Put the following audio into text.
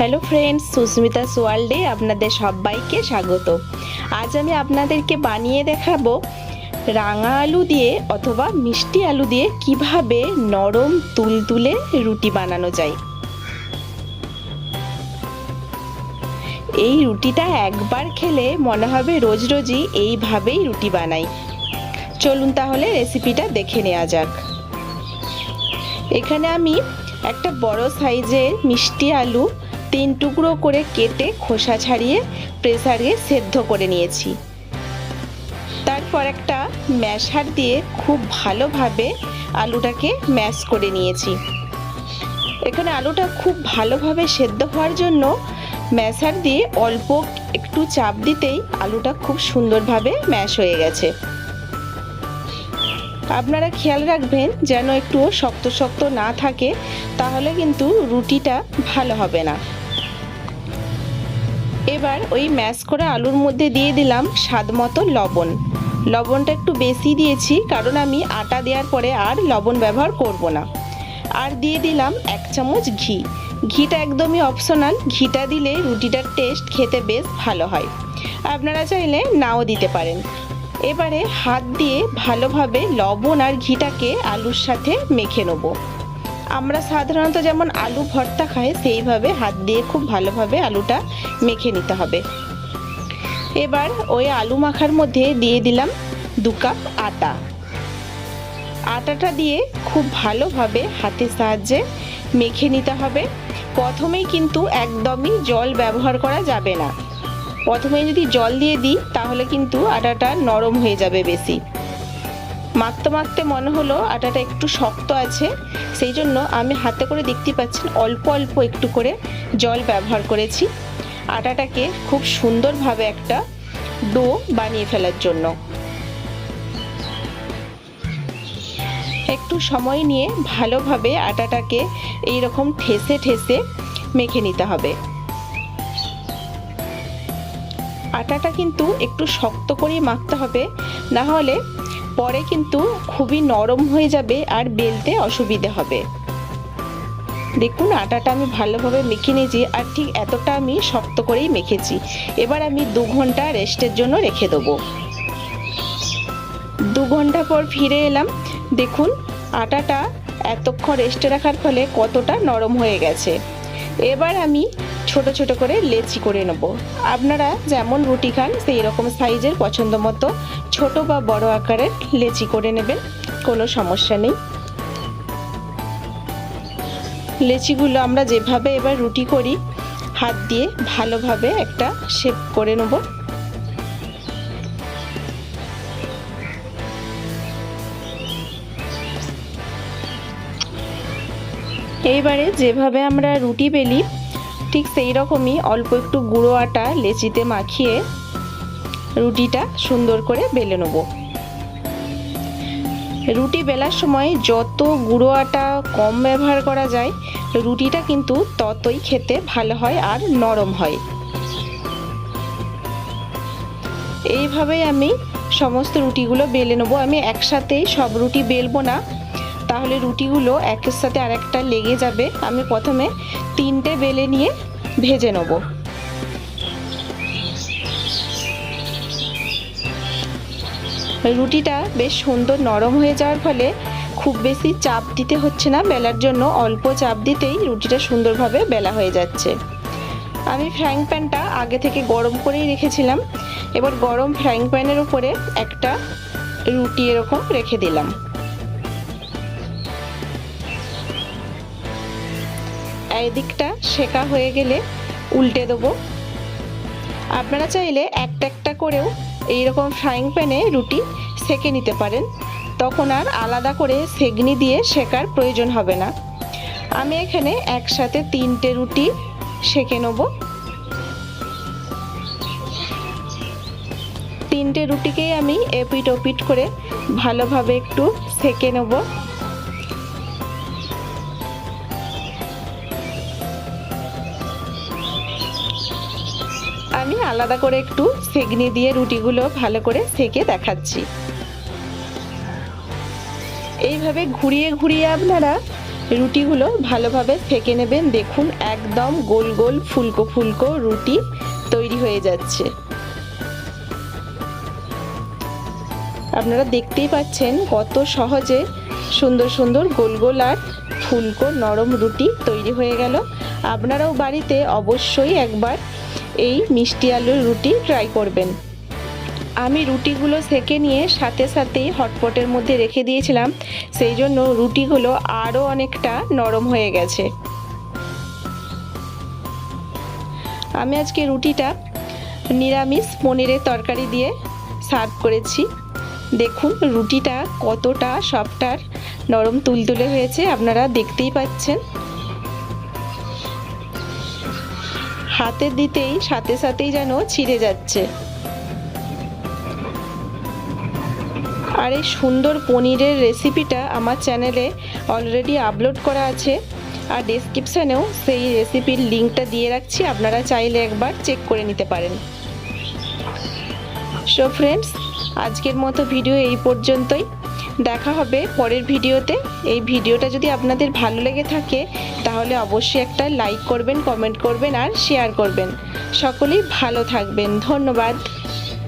Hello friends Susmita সোয়ার্ল্ডে আপনাদের সবাইকে স্বাগত। আজ আমি আপনাদেরকে বানিয়ে দেখাবো রাঙা আলু দিয়ে অথবা মিষ্টি আলু দিয়ে কীভাবে নরম তুলতুলে রুটি বানানো যায়। এই রুটিটা একবার খেলে মনে হবে রোজ রোজই এইভাবেই রুটি বানাই। চলুন তাহলে রেসিপিটা দেখে নেওয়া যাক। এখানে আমি একটা বড় সাইজের মিষ্টি আলু তিন টুকরো করে কেটে খোসা ছাড়িয়ে প্রেসারে সেদ্ধ করে নিয়েছি। তারপর একটা ম্যাশার দিয়ে খুব ভালোভাবে আলুটাকে ম্যাশ করে নিয়েছি। এখানে আলুটা খুব ভালোভাবে সেদ্ধ হওয়ার জন্য ম্যাশার দিয়ে অল্প একটু চাপ দিতেই আলুটা খুব সুন্দরভাবে ম্যাশ হয়ে গেছে। আপনারা খেয়াল রাখবেন, যেন একটু শক্ত শক্ত না থাকে, তাহলে কিন্তু রুটিটা ভালো হবে না। এবার ওই ম্যাশ করা আলুর মধ্যে দিয়ে দিলাম স্বাদ মতো লবণ। লবণটা একটু বেশি দিয়েছি, কারণ আমি আটা দেওয়ার পরে আর লবণ ব্যবহার করব না। আর দিয়ে দিলাম এক চামচ ঘি। ঘিটা একদমই অপশনাল ঘিটা দিলে রুটিটার টেস্ট খেতে বেশ ভালো হয়। আপনারা চাইলে নাও দিতে পারেন। এবারে হাত দিয়ে ভালোভাবে লবণ আর ঘিটাকে আলুর সাথে মেখে নেব। আমরা সাধারণত যেমন আলু ভর্তা খাই, সেইভাবে হাত দিয়ে খুব ভালোভাবে আলুটা মেখে নিতে হবে। এবার ওই আলু মাখার মধ্যে দিয়ে দিলাম দু কাপ আটা। আটাটা দিয়ে খুব ভালোভাবে হাতের সাহায্যে মেখে নিতে হবে। প্রথমেই কিন্তু একদমই জল ব্যবহার করা যাবে না। প্রথমে যদি জল দিয়ে দিই, তাহলে কিন্তু আটাটা নরম হয়ে যাবে বেশি। মাখতে মাখতে মনে হলো আটাটা একটু শক্ত আছে। সেই জন্য আমি হাতে করে দেখতে পাচ্ছেন অল্প অল্প একটু করে জল ব্যবহার করেছি। আটাটাকে খুব সুন্দরভাবে একটা ডো বানিয়ে ফেলার জন্য। একটু সময় নিয়ে ভালোভাবে আটাটাকে এই রকম ঠেসে ঠেসে মেখে নিতে হবে। আটাটা কিন্তু একটু শক্ত করেই মাখতে হবে, না হলে পরে কিন্তু খুবই নরম হয়ে যাবে আর বেলতে অসুবিধে হবে। দেখুন, আটাটা আমি ভালোভাবে মেখে নিয়েছি আর ঠিক এতটা আমি শক্ত করেই মেখেছি। এবার আমি দু ঘণ্টা রেস্টের জন্য রেখে দেবো। দু ঘণ্টা পর ফিরে এলাম। দেখুন, আটাটা এতক্ষণ রেস্টে রাখার ফলে কতটা নরম হয়ে গেছে। এবার আমি ছোট ছোট করে লেচি করে নেব। আপনারা যেমন রুটি খান, সেই রকম সাইজের পছন্দ মতো ছোট বা বড় আকারের লেচি করে নেবেন, কোনো সমস্যা নেই। লেচিগুলো আমরা যেভাবে এবার রুটি করি, হাত দিয়ে ভালোভাবে একটা শেপ করে নেব। এইবারে যেভাবে আমরা রুটি বেলি ঠিক সেই রকমই অল্প একটু গুঁড়ো আটা লেচিতে মাখিয়ে রুটিটা সুন্দর করে বেলে নেব। রুটি বেলার সময় যত গুঁড়ো আটা কম ব্যবহার করা যায়, রুটিটা কিন্তু ততই খেতে ভালো হয় আর নরম হয়। এইভাবেই আমি সমস্ত রুটিগুলো বেলে নেব। আমি একসাথেই সব রুটি বেলবো না। তাহলে রুটিগুলো একের সাথে আরেকটা লেগে যাবে। আমি প্রথমে তিনটে বেলে নিয়ে ভেজে নেব। রুটিটা বেশ সুন্দর নরম হয়ে যাওয়ার ফলে খুব বেশি চাপ দিতে হচ্ছে না। বেলার জন্য অল্প চাপ দিতেই রুটিটা সুন্দরভাবে বেলা হয়ে যাচ্ছে। আমি ফ্রাইং প্যানটা আগে থেকে গরম করেই রেখেছিলাম। এবার গরম ফ্রাইং প্যানের উপরে একটা রুটি এরকম রেখে দিলাম। দিকটা শেখা হয়ে গেলে উল্টে দেবো। আপনারা চাইলে একটা একটা করেও এইরকম ফ্রাইং প্যানে রুটি সেকে নিতে পারেন। তখন আর আলাদা করে সেগনি দিয়ে শেকার প্রয়োজন হবে না। আমি এখানে একসাথে তিনটে রুটি সেকে নেব। তিনটে রুটিকেই আমি এপিট ওপিট করে ভালোভাবে একটু সেকে নেব। আমি আলাদা করে একটু সেগনি দিয়ে রুটিগুলো ভালো করে সেকে দেখাচ্ছি। এইভাবে ঘুরিয়ে ঘুরিয়ে আপনারা রুটিগুলো ভালোভাবে সেকে নেবেন। দেখুন, একদম গোল গোল ফুলকো ফুলকো রুটি তৈরি হয়ে যাচ্ছে। আপনারা দেখতেই পাচ্ছেন কত সহজে সুন্দর সুন্দর গোল গোল আর ফুলকো নরম রুটি তৈরি হয়ে গেল। আপনারাও বাড়িতে অবশ্যই একবার এই মিষ্টি আলুর রুটি ট্রাই করবেন। আমি রুটিগুলো সেকে নিয়ে সাথে সাথেই হটপটের মধ্যে রেখে দিয়েছিলাম, সেই জন্য রুটিগুলো আরও অনেকটা নরম হয়ে গেছে। আমি আজকে রুটিটা নিরামিষ পনিরের তরকারি দিয়ে সার্ভ করেছি। দেখুন, রুটিটা কতটা সফটার, নরম তুলতুলে হয়েছে, আপনারা দেখতেই পাচ্ছেন। হাতে দিতেই, সাথে সাথেই যেন ছিঁড়ে যাচ্ছে। আর এই সুন্দর পনিরের রেসিপিটা আমার চ্যানেলে অলরেডি আপলোড করা আছে। আর ডেসক্রিপশানেও সেই রেসিপির লিঙ্কটা দিয়ে রাখছি, আপনারা চাইলে একবার চেক করে নিতে পারেন। সো ফ্রেন্ডস আজকের মতো ভিডিও এই পর্যন্তই। দেখা হবে পরের ভিডিওতে। এই ভিডিওটা যদি আপনাদের ভালো লেগে থাকে, তাহলে অবশ্যই একটা লাইক করবেন কমেন্ট করবেন আর শেয়ার করবেন। সকলেই ভালো থাকবেন। ধন্যবাদ।